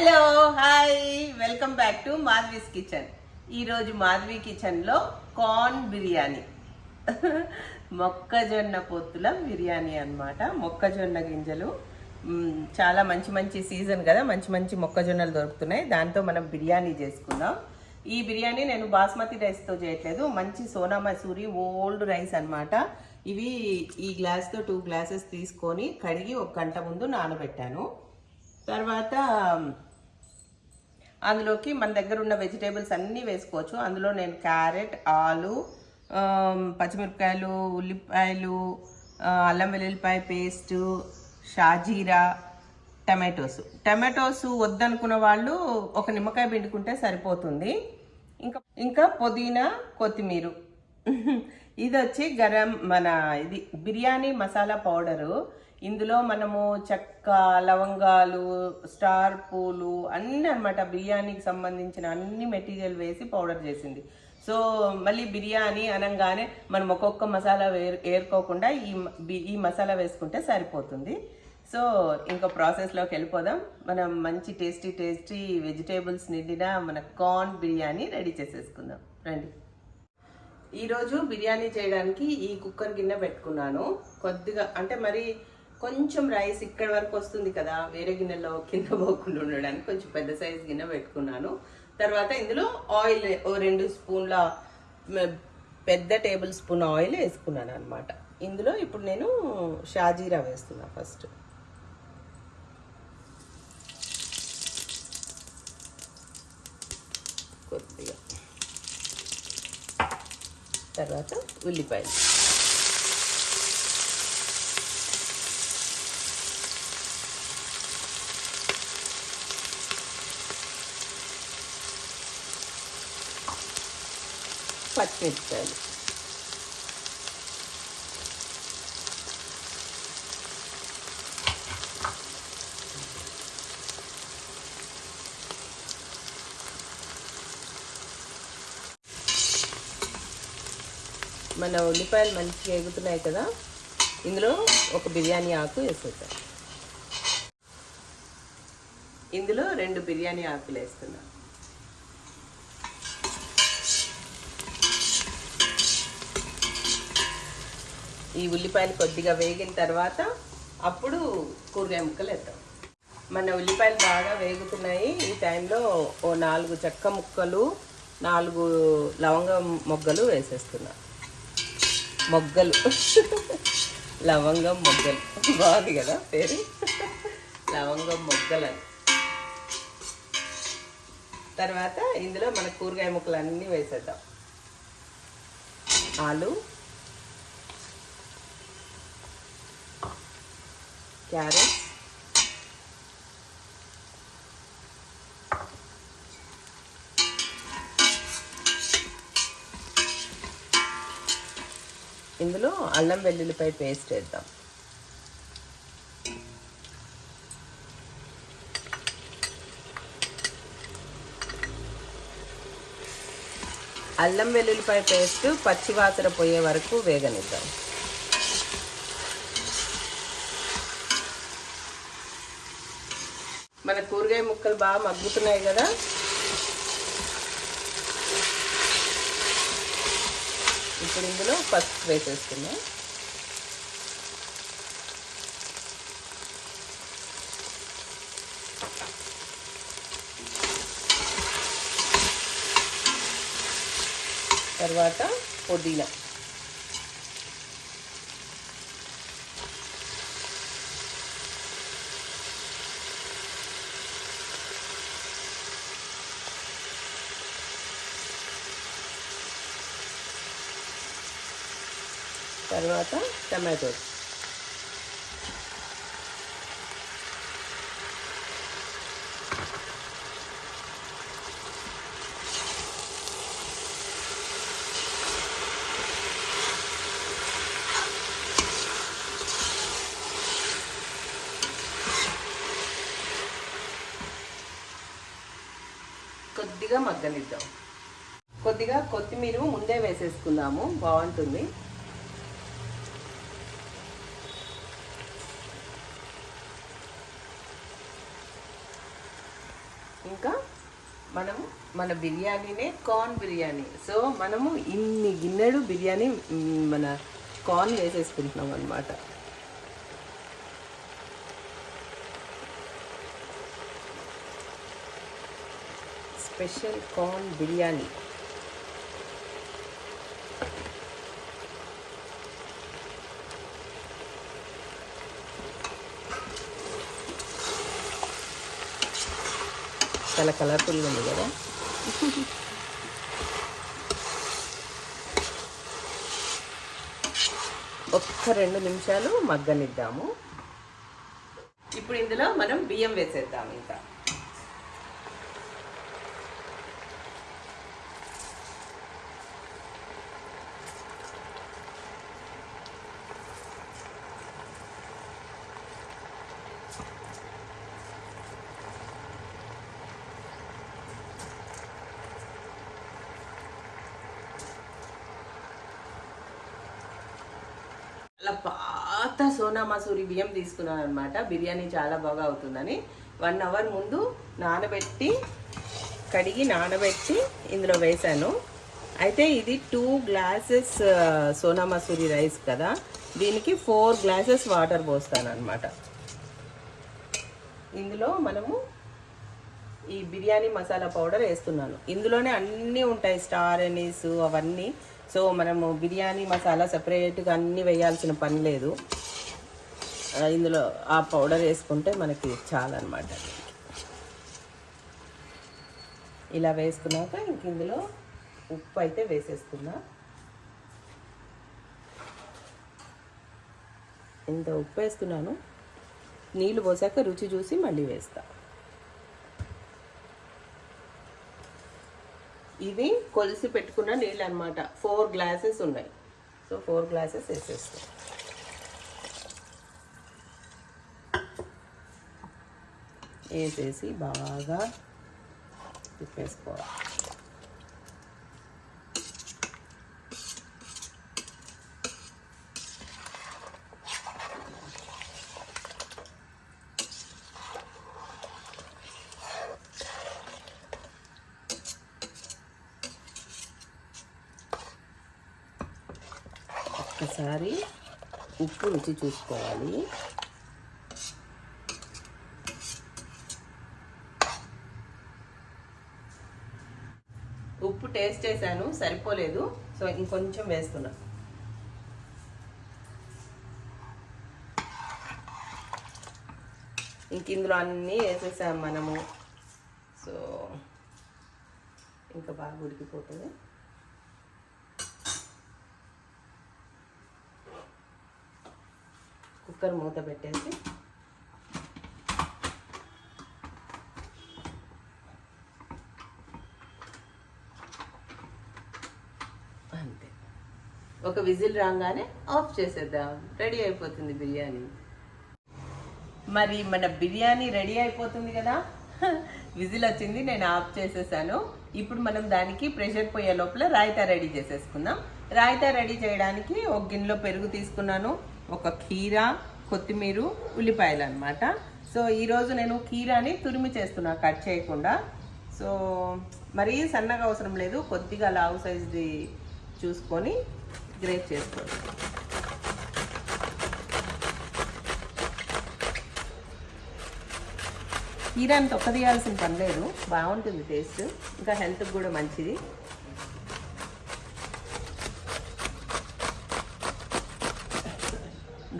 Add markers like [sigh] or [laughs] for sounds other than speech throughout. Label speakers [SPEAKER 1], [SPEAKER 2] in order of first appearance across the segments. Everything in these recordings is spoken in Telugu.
[SPEAKER 1] Hello hi welcome back to Madhavi's kitchen. ఈరోజు మాధవి కిచెన్లో కార్న్ బిర్యానీ. మొక్కజొన్న పొత్తుల బిర్యానీ అన్నమాట. మొక్కజొన్న గింజలు. చాలా మంచి మంచి సీజన్ కదా మంచి మంచి మొక్కజొన్నలు దొరుకుతున్నాయి. దాంతో మనం బిర్యానీ చేసుకుందాం. ఈ బిర్యానీ నేను బాస్మతి రైస్తో చేయట్లేదు. మంచి సోనా మసూరి ఓల్డ్ రైస్ అన్నమాట. ఇవి ఈ గ్లాస్తో టూ గ్లాసెస్ తీసుకొని కడిగి ఒక గంట ముందు నానబెట్టాను. తర్వాత అందులోకి మన దగ్గర ఉన్న వెజిటేబుల్స్ అన్నీ వేసుకోవచ్చు. అందులో నేను క్యారెట్ ఆలు పచ్చిమిరపకాయలు ఉల్లిపాయలు అల్లం వెల్లుల్లిపాయ పేస్టు షాజీరా టమాటోస్. టమాటోస్ వద్దనుకున్న వాళ్ళు ఒక నిమ్మకాయ పిండుకుంటే సరిపోతుంది. ఇంకా ఇంకా పుదీనా కొత్తిమీర. [laughs] ఇది వచ్చి గరం మన ఇది బిర్యానీ మసాలా పౌడరు. ఇందులో మనము చెక్క లవంగాలు స్టార్ పూలు అన్నీ అన్నమాట బిర్యానీకి సంబంధించిన అన్ని మెటీరియల్ వేసి పౌడర్ చేసింది. సో మళ్ళీ బిర్యానీ అనగానే మనం ఒక్కొక్క మసాలా వేరు ఏరుకోకుండా ఈ ఈ మసాలా వేసుకుంటే సరిపోతుంది. సో ఇంకా ప్రాసెస్లోకి వెళ్ళిపోదాం. మనం మంచి టేస్టీ టేస్టీ వెజిటేబుల్స్ నిండిన మన కార్న్ బిర్యానీ రెడీ చేసేసుకుందాం. రండి. ఈరోజు బిర్యానీ చేయడానికి ఈ కుక్కర్ గిన్నె పెట్టుకున్నాను. కొద్దిగా అంటే మరి కొంచెం రైస్ ఇక్కడ వరకు వస్తుంది కదా వేరే గిన్నెలో కింద పోకుండా ఉండడానికి కొంచెం పెద్ద సైజ్ గిన్నె పెట్టుకున్నాను. తర్వాత ఇందులో ఆయిల్ ఓ రెండు స్పూన్ల పెద్ద టేబుల్ స్పూన్ ఆయిల్ వేసుకున్నాను అనమాట ఇందులో ఇప్పుడు నేను షాజీరా వేస్తున్నా ఫస్ట్. కొద్దిగా. తర్వాత ఉల్లిపాయలు. పచ్చిమిరపకాయలు మన ఉల్లిపాయలు మంచిగా ఎగుతున్నాయి కదా ఇందులో ఒక బిర్యానీ ఆకు వేసేద్దాం. ఇందులో రెండు బిర్యానీ ఆకులు వేస్తున్నాను ఈ ఉల్లిపాయలు కొద్దిగా వేగిన తర్వాత అప్పుడు కూరగాయ ముక్కలు వేద్దాం. మన ఉల్లిపాయలు బాగా వేగుతున్నాయి. ఈ టైంలో ఓ నాలుగు చెక్క ముక్కలు నాలుగు లవంగ మొగ్గలు వేసేస్తున్నా. మొగ్గలు. [laughs] లవంగం మొగ్గలు. బాగుంది కదా పేరు? లవంగం మొగ్గలు అని తర్వాత ఇందులో మన కూరగాయ ముక్కలు అన్నీ వేసేద్దాం. ఆలు క్యారెట్ ఇందులో అల్లం వెల్లుల్లిపై పేస్ట్ వేద్దాం. అల్లం వెల్లుల్లిపాయ పేస్ట్ పచ్చివాసన పోయే వరకు వేగనిద్దాం. మన కూరగాయ ముక్కలు బాగా మగ్గుతున్నాయి కదా. ఇప్పుడు ఇందులో పసుపు వేసేస్తున్నాం తర్వాత పుదీనా. తర్వాత టమాటోస్ కొద్దిగా మగ్గనిద్దాం. కొద్దిగా కొత్తిమీర ముందే వేసేసుకుందాము. బాగుంటుంది ఇంకా మనము మన బిర్యానీనే కార్న్ బిర్యానీ. సో మనము ఇన్ని గిన్నెడు బిర్యానీ మన కార్న్ వేసేసుకుంటున్నాం అనమాట స్పెషల్ కార్న్ బిర్యానీ. చాలా కలర్ఫుల్గా ఉంది కదా. ఒక్క రెండు నిమిషాలు మగ్గనిద్దాము. ఇప్పుడు ఇందులో మనం బియ్యం వేసేద్దాం ఇంకా. అలా పాత సోనా మసూరి బియ్యం తీసుకున్నాను అనమాట బిర్యానీ చాలా బాగా అవుతుందని. వన్ అవర్ ముందు నానబెట్టి కడిగి నానబెట్టి ఇందులో వేశాను. అయితే ఇది two glasses Sona Masoori rice కదా. దీనికి ఫోర్ గ్లాసెస్ వాటర్ పోస్తాను అనమాట ఇందులో మనము ఈ బిర్యానీ మసాలా పౌడర్ వేస్తున్నాను. ఇందులోనే అన్నీ ఉంటాయి. స్టార్ ఎనీస్ అవన్నీ సో మనము బిర్యానీ మసాలా సపరేట్గా అన్నీ వేయాల్సిన పని లేదు. ఇందులో ఆ పౌడర్ వేసుకుంటే మనకి చాలన్నమాట ఇలా వేసుకున్నాక ఇంక ఇందులో ఉప్పు అయితే వేసేసుకున్నా ఇంత ఉప్పు వేస్తున్నాను నీళ్ళు పోసాక రుచి చూసి మళ్ళీ వేస్తాను ఇవి కొలిసి పెట్టుకున్న నీళ్ళు అనమాట ఫోర్ గ్లాసెస్ ఉన్నాయి. సో ఫోర్ గ్లాసెస్ వేసేస్తాం. వేసేసి బాగా తిప్పేసుకోవాలి. ఒకసారి ఉప్పు రుచి చూసుకోవాలి. ఉప్పు టేస్ట్ చేశాను సరిపోలేదు. సో ఇంకొంచెం వేస్తున్నా. ఇంక ఇందులో అన్నీ వేసేసాం మనము. సో ఇంకా బాగా ఉడికిపోతుంది. కుక్కర్ మూత పెట్టేసి అంతే. ఒక విజిల్ రాగానే ఆఫ్ చేసేద్దాం. రెడీ అయిపోతుంది బిర్యానీ. మరి మన బిర్యానీ రెడీ అయిపోతుంది కదా? [laughs] విజిల్ వచ్చింది నేను ఆఫ్ చేసేసాను. ఇప్పుడు మనం దానికి ప్రెషర్ పోయే లోపల రాయితా రెడీ చేసేసుకుందాం. రాయితా రెడీ చేయడానికి ఒక గిన్నెలో పెరుగు తీసుకున్నాను ఒక కీరా కొత్తిమీర ఉల్లిపాయలు అనమాట సో ఈరోజు నేను కీరాని తురిమి చేస్తున్నా కట్ చేయకుండా. సో మరీ సన్నగా అవసరం లేదు కొద్దిగా లావు సైజ్ది చూసుకొని గ్రేట్ చేసుకోండి కీరాని తొక్కదీయాల్సిన పని లేదు బాగుంటుంది టేస్ట్. ఇంకా హెల్త్కి కూడా మంచిది.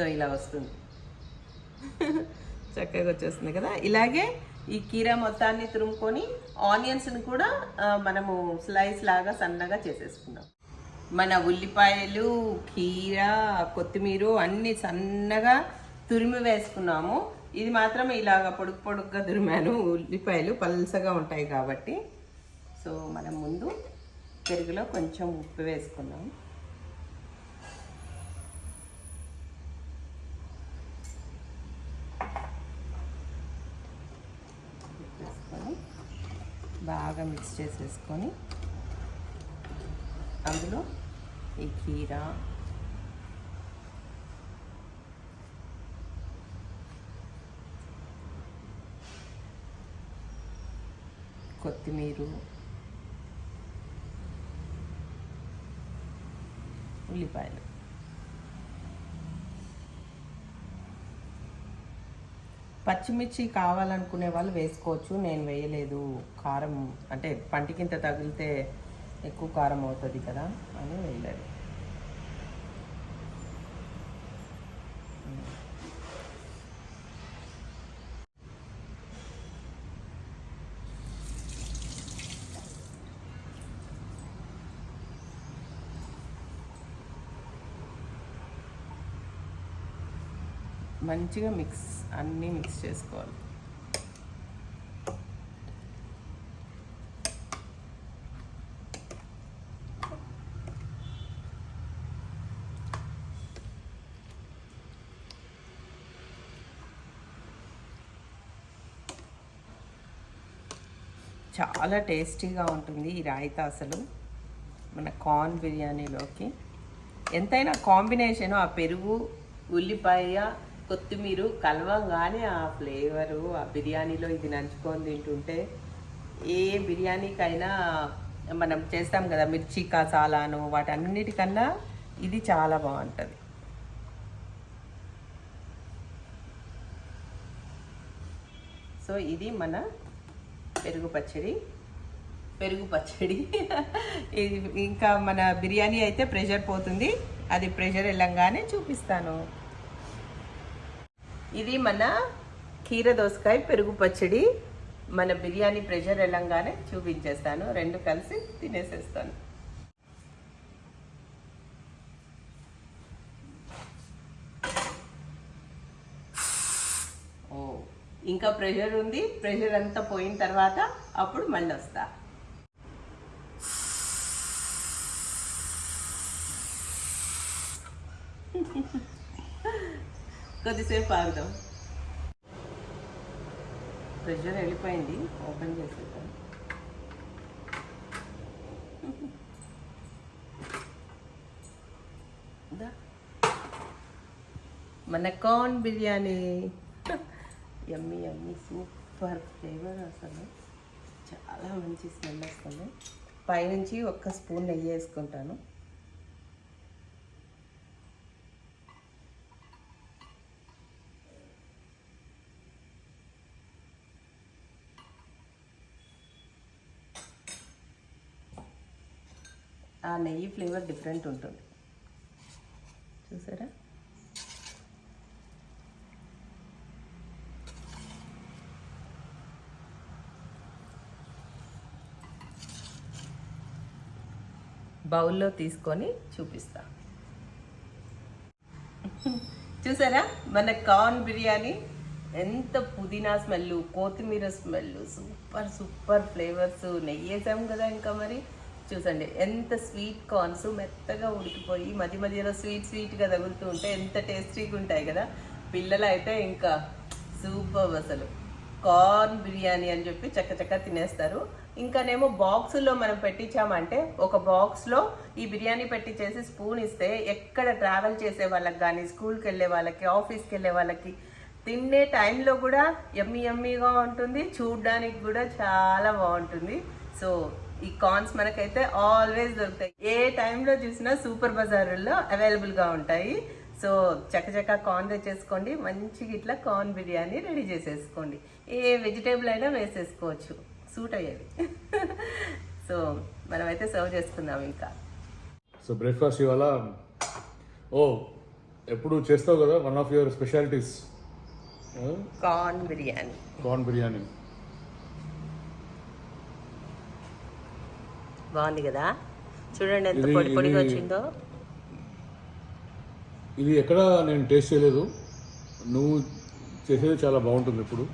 [SPEAKER 1] దో ఇలా వస్తుంది. [laughs] చక్కగా వచ్చేస్తుంది కదా? ఇలాగే ఈ కీరా మొత్తాన్ని తురుముకొని ఆనియన్స్ని కూడా మనము స్లైస్ లాగా సన్నగా చేసేసుకుందాం. మన ఉల్లిపాయలు కీర కొత్తిమీర అన్ని సన్నగా తురిమి వేసుకున్నాము. ఇది మాత్రం ఇలాగ పొడుగు పొడుగ్గా తురిమాను. ఉల్లిపాయలు పల్సగా ఉంటాయి కాబట్టి. సో మనం ముందు పెరుగులో కొంచెం ఉప్పు వేసుకున్నాము బాగా మిక్స్ చేసేసుకొని అందులో ఈ కీర కొత్తిమీర ఉల్లిపాయలు. పచ్చిమిర్చి కావాలనుకునే వాళ్ళు వేసుకోవచ్చు. నేను వేయలేదు. కారం అంటే పంటికింత తగిలితే ఎక్కువ కారం అవుతుంది కదా అని వేయలేదు. మంచిగా మిక్స్ అన్నీ మిక్స్ చేసుకోవాలి. చాలా టేస్టీగా ఉంటుంది ఈ రాయితా అసలు. మన కార్న్ బిర్యానీలోకి. ఎంతైనా కాంబినేషన్ ఆ పెరుగు ఉల్లిపాయ కొత్తిమీర కలవంగానే ఆ ఫ్లేవరు ఆ బిర్యానీలో ఇది నంచుకొని తింటుంటే ఏ బిర్యానీకైనా మనం చేస్తాం కదా మిర్చి కసాలాను వాటన్నిటికన్నా ఇది చాలా బాగుంటుంది. సో ఇది మన పెరుగు పచ్చడి. పెరుగు పచ్చడి. ఇది ఇంకా మన బిర్యానీ అయితే ప్రెషర్ పోతుంది. అది ప్రెషర్ వెళ్ళంగానే చూపిస్తాను. ఇది మన కీర దోసకాయ పెరుగు పచ్చడి. మన బిర్యానీ ప్రెషర్ వెళ్ళంగానే చూపించేస్తాను. రెండు కలిసి తినేసేస్తాను. ఓ ఇంకా ప్రెషర్ ఉంది. ప్రెషర్ అంతా పోయిన తర్వాత అప్పుడు మళ్ళీ వస్తా. [laughs] కొద్దిసేపు ఆగుదాం. ప్రెషర్ వెళ్ళిపోయింది. ఓపెన్ చేసేద్దాం. దా. మన corn biryani. Yummy yummy super flavour అసలు. చాలా మంచి స్మెల్ వస్తుంది. పైనుంచి ఒక్క స్పూన్ నెయ్యి వేసుకుంటాను. ఆ నెయ్యి ఫ్లేవర్ డిఫరెంట్ ఉంటుంది. చూసారా? బౌల్లో తీసుకొని చూపిస్తా. చూసారా? మన కార్న్ బిర్యానీ ఎంత పుదీనా స్మెల్ కొత్తిమీర స్మెల్ సూపర్ సూపర్ ఫ్లేవర్స్. నెయ్యి వేసాం కదా ఇంకా మరి. చూసండి. ఎంత స్వీట్ కార్న్స్ మెత్తగా ఉడికిపోయి మధ్య మధ్యలో స్వీట్ స్వీట్గా తగులుతూ ఉంటే ఎంత టేస్టీగా ఉంటాయి కదా. పిల్లలు అయితే ఇంకా సూపర్ అసలు. కార్న్ బిర్యానీ అని చెప్పి చక్క చక్క తినేస్తారు. ఇంకానేమో బాక్సుల్లో మనం పెట్టించామంటే ఒక బాక్స్లో ఈ బిర్యానీ పెట్టించేసి స్పూన్ ఇస్తే ఎక్కడ ట్రావెల్ చేసే వాళ్ళకి కానీ స్కూల్కి వెళ్ళే వాళ్ళకి ఆఫీస్కి వెళ్ళే వాళ్ళకి తినే టైంలో కూడా ఎమ్మి ఎమ్మిగా ఉంటుంది. చూడడానికి కూడా చాలా బాగుంటుంది. సో ఈ కార్న్స్ మనకైతే ఆల్వేస్ దొరుకుతాయి. ఏ టైంలో చూసినా సూపర్ బజారుల్లో అవైలబుల్గా ఉంటాయి. సో చక్కచక్క కార్న్ తెచ్చేసుకోండి. మంచిగా ఇట్లా కార్న్ బిర్యానీ రెడీ చేసేసుకోండి. ఏ వెజిటేబుల్ అయినా వేసేసుకోవచ్చు. సూట్ అయ్యేది. [laughs] సో మనమైతే సర్వ్ చేసుకుందాం ఇంకా.
[SPEAKER 2] సో బ్రేక్ఫాస్ట్ ఇవాళ ఓ ఎప్పుడు చేస్తావు కదా? One of your specialities
[SPEAKER 1] corn biryani.
[SPEAKER 2] Corn biryani.
[SPEAKER 1] బాగుంది కదా? చూడండి ఎంత పొడి పొడిగా వచ్చిందో.
[SPEAKER 2] ఇది ఎక్కడ నేను టేస్ట్ చేయలేదు. నువ్వు చేసేది చాలా బాగుంటుంది ఇప్పుడు.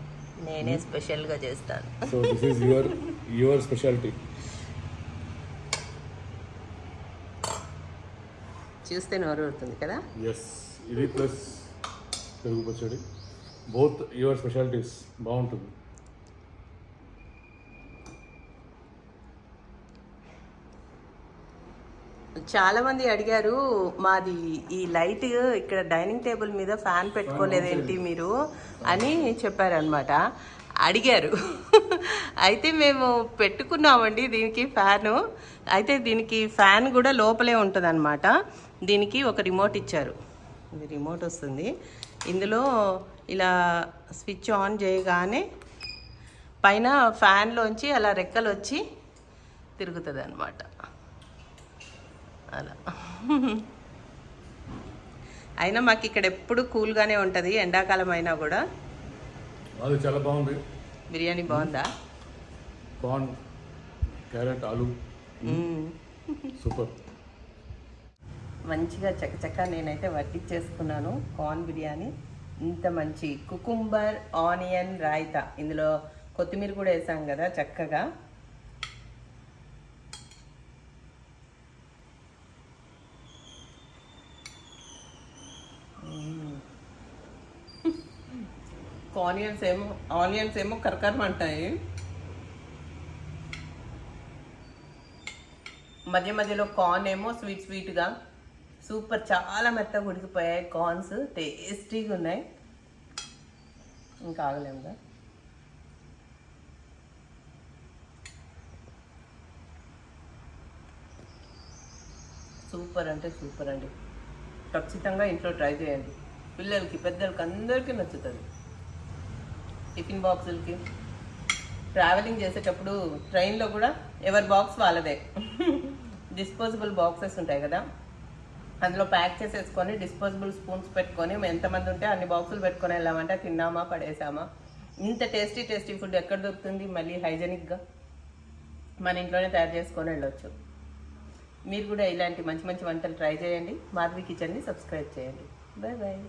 [SPEAKER 1] నేనే స్పెషల్గా చేస్తాను.
[SPEAKER 2] So this is your your speciality
[SPEAKER 1] చూస్తే నోరు ఊరుతుంది కదా?
[SPEAKER 2] ఎస్ ఇది ప్లస్ పెరుగు పచ్చడి. బోత్ యువర్ స్పెషాలిటీస్ బాగుంటుంది.
[SPEAKER 1] చాలా మంది అడిగారు మాది ఈ లైట్ ఇక్కడ డైనింగ్ టేబుల్ మీద ఫ్యాన్ పెట్టుకోలేదేంటి మీరు అని చెప్పారనమాట అడిగారు. అయితే మేము పెట్టుకున్నామండి దీనికి ఫ్యాను. అయితే దీనికి ఫ్యాన్ కూడా లోపలే ఉంటుంది దీనికి ఒక రిమోట్ ఇచ్చారు. ఇది రిమోట్ వస్తుంది. ఇందులో ఇలా స్విచ్ ఆన్ చేయగానే పైన ఫ్యాన్లోంచి అలా రెక్కలు వచ్చి తిరుగుతుంది అనమాట అలా. అయినా మాకు ఇక్కడ ఎప్పుడు కూల్గానే ఉంటుంది ఎండాకాలం అయినా కూడా.
[SPEAKER 2] అది చాలా బాగుంది.
[SPEAKER 1] బిర్యానీ బాగుందా?
[SPEAKER 2] కార్న్ క్యారెట్ ఆలు. [laughs] సూపర్.
[SPEAKER 1] మంచిగా చకచక నేనైతే వడ్డించేసుకున్నాను కార్న్ బిర్యానీ. ఇంత మంచి కుకుంబర్ ఆనియన్ రాయితా. ఇందులో కొత్తిమీర కూడా వేసాం కదా చక్కగా. ఆనియన్స్ ఏమో ఆనియన్స్ ఏమో కరకరమంటాయి మధ్య మధ్యలో కార్న్ ఏమో స్వీట్ స్వీట్గా సూపర్ చాలా మెత్తగా ఉడికిపోయాయి. కార్న్స్ టేస్టీగా ఉన్నాయి. ఇంకా ఆగలేముగా సూపర్ అంటే సూపర్ అండి. ఖచ్చితంగా ఇంట్లో ట్రై చేయండి. పిల్లలకి పెద్దలకి అందరికీ నచ్చుతుంది. టిఫిన్ బాక్సులకి. ట్రావెలింగ్ చేసేటప్పుడు ట్రైన్లో కూడా ఎవరి బాక్స్ వాళ్ళదే. డిస్పోజబుల్ బాక్సెస్ ఉంటాయి కదా. అందులో ప్యాక్ చేసేసుకొని డిస్పోజబుల్ స్పూన్స్ పెట్టుకొని ఎంతమంది ఉంటే అన్ని బాక్సులు పెట్టుకొని వెళ్ళామంటే తిన్నామా పడేసామా. ఇంత టేస్టీ టేస్టీ ఫుడ్ ఎక్కడ దొరుకుతుంది? మళ్ళీ హైజెనిక్గా మన ఇంట్లోనే తయారు చేసుకొని వెళ్ళొచ్చు. మీరు కూడా ఇలాంటి మంచి మంచి వంటలు ట్రై చేయండి. మాధవి కిచెన్ని సబ్స్క్రైబ్ చేయండి. Bye bye.